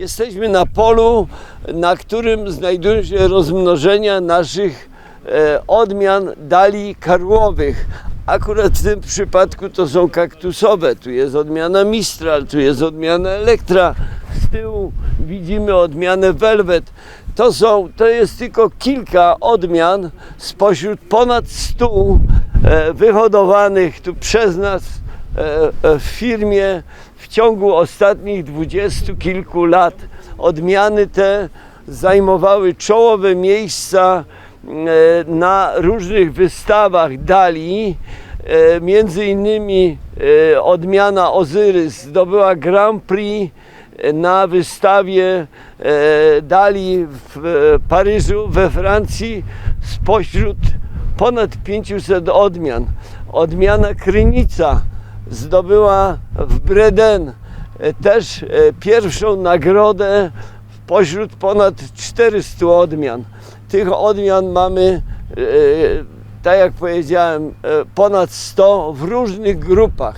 Jesteśmy na polu, na którym znajdują się rozmnożenia naszych e, odmian dali karłowych. Akurat w tym przypadku to są kaktusowe. Tu jest odmiana Mistral, tu jest odmiana Elektra. Z tyłu widzimy odmianę Velvet. To, są, to jest tylko kilka odmian spośród ponad 100 e, wyhodowanych tu przez nas w firmie w ciągu ostatnich dwudziestu kilku lat. Odmiany te zajmowały czołowe miejsca e, na różnych wystawach dali. E, Między innymi e, odmiana Ozyrys zdobyła Grand Prix na wystawie e, dali w e, Paryżu, we Francji spośród ponad 500 odmian. Odmiana Krynica zdobyła w Breden e, też e, pierwszą nagrodę pośród ponad 400 odmian. Tych odmian mamy, e, tak jak powiedziałem, ponad 100 w różnych grupach.